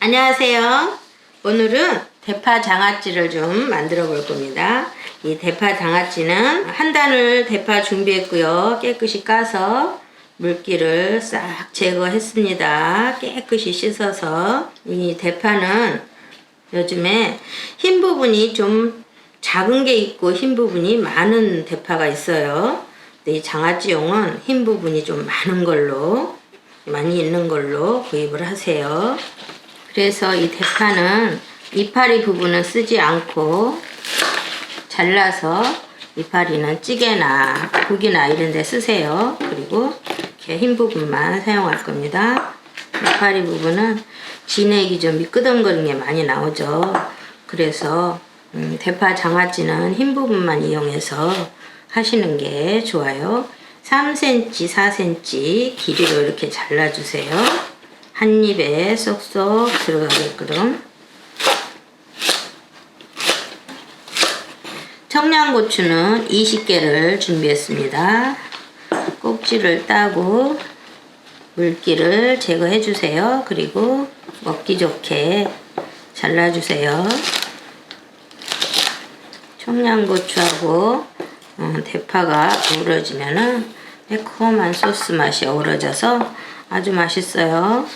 안녕하세요. 오늘은 대파 장아찌를 좀 만들어 볼 겁니다. 이 대파 장아찌는 한 단을 대파 준비했고요. 깨끗이 까서 물기를 싹 제거했습니다. 깨끗이 씻어서 이 대파는 요즘에 흰 부분이 좀 작은 게 있고 흰 부분이 많은 대파가 있어요. 이 장아찌용은 흰 부분이 좀 많은 걸로 많이 있는 걸로 구입을 하세요. 그래서 이 대파는 이파리 부분은 쓰지 않고 잘라서 이파리는 찌개나 국이나 이런 데 쓰세요. 그리고 이렇게 흰 부분만 사용할 겁니다. 이파리 부분은 진액이 좀 미끄덩거리는 게 많이 나오죠. 그래서 음, 대파 장아찌는 흰 부분만 이용해서 하시는 게 좋아요. 3cm, 4cm 길이로 이렇게 잘라주세요. 한 입에 쏙쏙 들어가게끔. 청양고추는 20개를 준비했습니다. 꼭지를 따고 물기를 제거해 주세요. 그리고 먹기 좋게 잘라주세요. 청양고추하고 어, 대파가 어우러지면은 매콤한 소스 맛이 어우러져서 아주 맛있어요.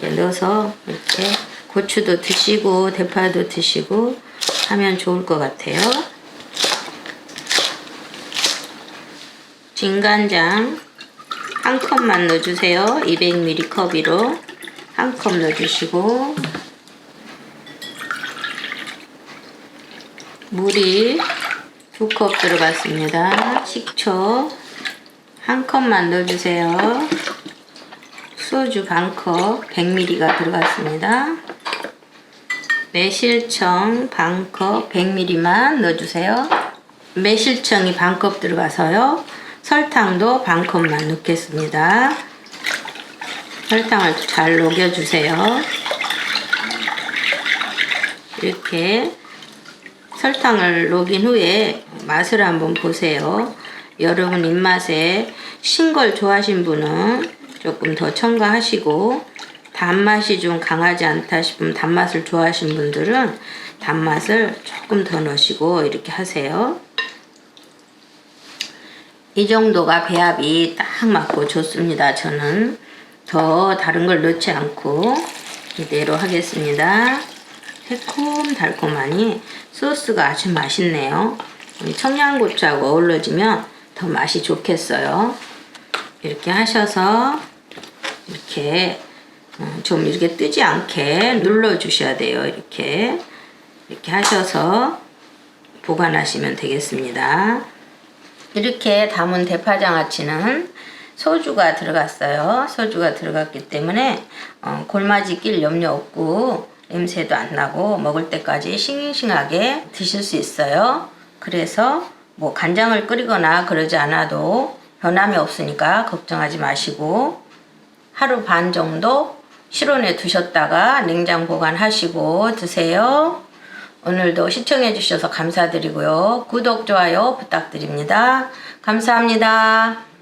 넣어서 이렇게 고추도 드시고 대파도 드시고 하면 좋을 것 같아요. 진간장 한 컵만 넣어주세요. 200ml 컵으로 한 컵 넣어주시고 물이 두 컵 들어갔습니다. 식초 한 컵만 넣어주세요. 소주 반컵 100ml가 들어갔습니다. 매실청 반컵 100ml만 넣어주세요. 매실청이 반컵 들어가서요. 설탕도 반컵만 넣겠습니다. 설탕을 잘 녹여주세요. 이렇게 설탕을 녹인 후에 맛을 한번 보세요. 여러분 입맛에 신 걸 좋아하신 분은 조금 더 첨가하시고 단맛이 좀 강하지 않다 싶으면 단맛을 좋아하신 분들은 단맛을 조금 더 넣으시고 이렇게 하세요. 이 정도가 배합이 딱 맞고 좋습니다. 저는 더 다른 걸 넣지 않고 이대로 하겠습니다. 새콤달콤하니 소스가 아주 맛있네요. 청양고추하고 어우러지면 더 맛이 좋겠어요. 이렇게 하셔서 이렇게 어, 좀 이렇게 뜨지 않게 눌러 주셔야 돼요. 이렇게 이렇게 하셔서 보관하시면 되겠습니다. 이렇게 담은 대파장아찌는 소주가 들어갔어요. 소주가 들어갔기 때문에 어, 골마지 낄 염려 없고 냄새도 안 나고 먹을 때까지 싱싱하게 드실 수 있어요. 그래서 뭐 간장을 끓이거나 그러지 않아도 변함이 없으니까 걱정하지 마시고 하루 반 정도 실온에 두셨다가 냉장 보관하시고 드세요. 오늘도 시청해 주셔서 감사드리고요. 구독, 좋아요 부탁드립니다. 감사합니다.